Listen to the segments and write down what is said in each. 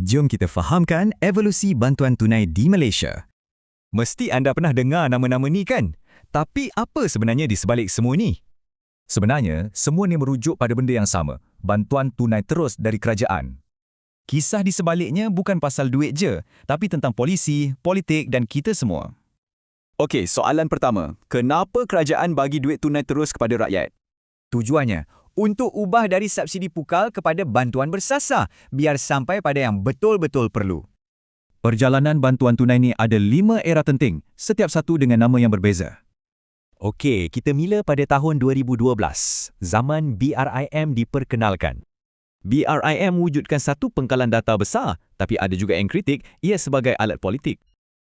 Jom kita fahamkan evolusi bantuan tunai di Malaysia. Mesti anda pernah dengar nama-nama ni kan? Tapi apa sebenarnya di sebalik semua ni? Sebenarnya, semua ni merujuk pada benda yang sama, bantuan tunai terus dari kerajaan. Kisah di sebaliknya bukan pasal duit je, tapi tentang polisi, politik dan kita semua. Okey, soalan pertama. Kenapa kerajaan bagi duit tunai terus kepada rakyat? Tujuannya untuk ubah dari subsidi pukal kepada bantuan bersasar biar sampai pada yang betul-betul perlu. Perjalanan bantuan tunai ni ada lima era penting, setiap satu dengan nama yang berbeza. Okey, kita mula pada tahun 2012, zaman BRIM diperkenalkan. BRIM wujudkan satu pengkalan data besar, tapi ada juga yang kritik ia sebagai alat politik.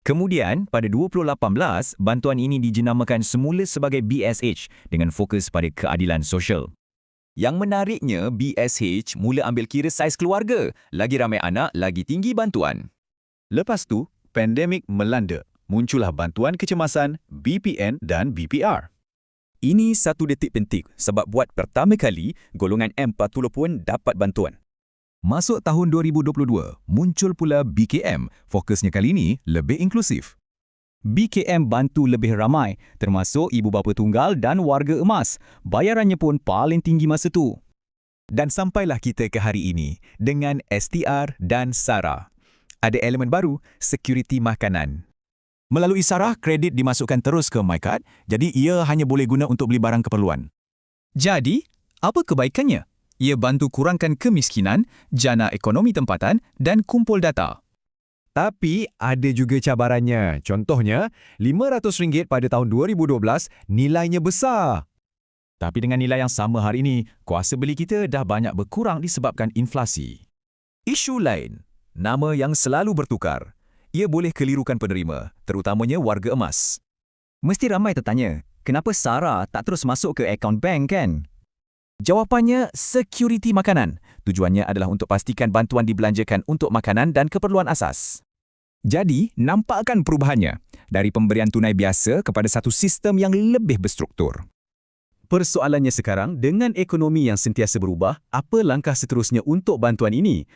Kemudian, pada 2018, bantuan ini dijenamakan semula sebagai BSH dengan fokus pada keadilan sosial. Yang menariknya, BSH mula ambil kira saiz keluarga. Lagi ramai anak, lagi tinggi bantuan. Lepas tu, pandemik melanda. Muncullah bantuan kecemasan, BPN dan BPR. Ini satu detik penting sebab buat pertama kali, golongan M40 pun dapat bantuan. Masuk tahun 2022, muncul pula BKM, fokusnya kali ini lebih inklusif. BKM bantu lebih ramai, termasuk ibu bapa tunggal dan warga emas. Bayarannya pun paling tinggi masa tu. Dan sampailah kita ke hari ini dengan STR dan SARA. Ada elemen baru, security makanan. Melalui SARA, kredit dimasukkan terus ke MyCard, jadi ia hanya boleh guna untuk beli barang keperluan. Jadi, apa kebaikannya? Ia bantu kurangkan kemiskinan, jana ekonomi tempatan dan kumpul data. Tapi ada juga cabarannya. Contohnya, RM500 pada tahun 2012 nilainya besar. Tapi dengan nilai yang sama hari ini, kuasa beli kita dah banyak berkurang disebabkan inflasi. Isu lain, nama yang selalu bertukar ia boleh kelirukan penerima, terutamanya warga emas. Mesti ramai tertanya, kenapa Sarah tak terus masuk ke akaun bank kan? Jawapannya, security makanan. Tujuannya adalah untuk pastikan bantuan dibelanjakan untuk makanan dan keperluan asas. Jadi, nampakkan perubahannya dari pemberian tunai biasa kepada satu sistem yang lebih berstruktur. Persoalannya sekarang, dengan ekonomi yang sentiasa berubah, apa langkah seterusnya untuk bantuan ini?